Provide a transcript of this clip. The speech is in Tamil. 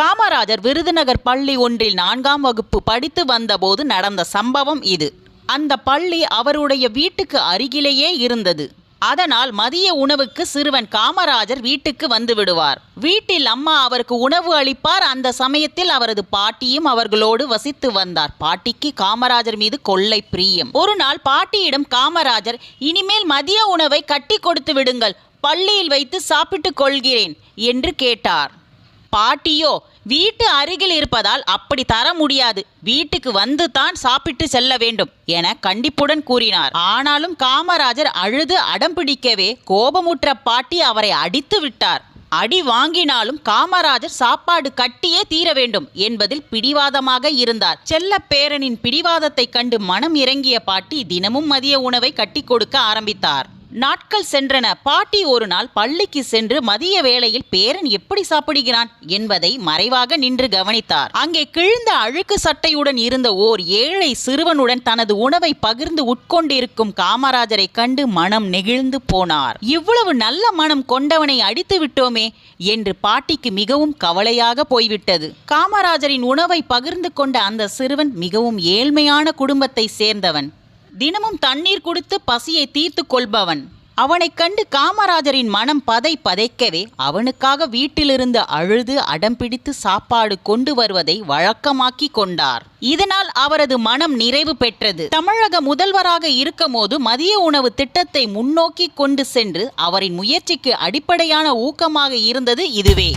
காமராஜர் விருதுநகர் பள்ளி ஒன்றில் நான்காம் வகுப்பு படித்து வந்தபோது நடந்த சம்பவம் இது. அந்த பள்ளி அவருடைய வீட்டுக்கு அருகிலேயே இருந்தது. அதனால் மதிய உணவுக்கு சிறுவன் காமராஜர் வீட்டுக்கு வந்து விடுவார். வீட்டில் அம்மா அவருக்கு உணவு அளிப்பார். அந்த சமயத்தில் அவரது பாட்டியும் அவர்களோடு வசித்து வந்தார். பாட்டிக்கு காமராஜர் மீது கொள்ளை பிரியம். ஒரு நாள் பாட்டியிடம் காமராஜர் இனிமேல் மதிய உணவை கட்டி கொடுத்து விடுங்கள். பள்ளியில் வைத்து சாப்பிட்டுக் கொள்கிறேன் என்று கேட்டார். பாட்டியோ வீட்டு அருகில் இருப்பதால் அப்படி தர முடியாது. வீட்டுக்கு வந்து தான் சாப்பிட்டு செல்ல வேண்டும் என கண்டிப்புடன் கூறினார். ஆனாலும் காமராஜர் அழுது அடம் பிடிக்கவே கோபமுற்ற பாட்டி அவரை அடித்து விட்டார். அடி வாங்கினாலும் காமராஜர் சாப்பாடு கட்டியே தீர வேண்டும் என்பதில் பிடிவாதமாக இருந்தார். செல்ல பேரனின் பிடிவாதத்தை கண்டு மனம் இறங்கிய பாட்டி தினமும் மதிய உணவை கட்டி கொடுக்க ஆரம்பித்தார். நாட்கள் சென்றன. பாட்டி ஒரு நாள் பள்ளிக்கு சென்று மதிய வேளையில் பேரன் எப்படி சாப்பிடுகிறான் என்பதை மறைவாக நின்று கவனித்தார். அங்கே கிழிந்த அழுக்கு சட்டையுடன் இருந்த ஓர் ஏழை சிறுவனுடன் தனது உணவை பகிர்ந்து உட்கொண்டிருக்கும் காமராஜரை கண்டு மனம் நெகிழ்ந்து போனார். இவ்வளவு நல்ல மனம் கொண்டவனை அடித்து விட்டோமே என்று பாட்டிக்கு மிகவும் கவலையாக போய்விட்டது. காமராஜரின் உணவை பகிர்ந்து கொண்ட அந்த சிறுவன் மிகவும் ஏழ்மையான குடும்பத்தை சேர்ந்தவன். தினமும் தண்ணீர் கொடுத்து பசியை தீர்த்து கொள்பவன். அவனைக் கண்டு காமராஜரின் மனம் பதை பதைக்கவே அவனுக்காக வீட்டிலிருந்து அழுது அடம் பிடித்து சாப்பாடு கொண்டு வருவதை வழக்கமாக்கி கொண்டார். இதனால் அவரது மனம் நிறைவு பெற்றது. தமிழக முதல்வராக இருக்கும்போது மதிய உணவு திட்டத்தை முன்னோக்கி கொண்டு சென்று அவரின் முயற்சிக்கு அடிப்படையான ஊக்கமாக இருந்தது இதுவே.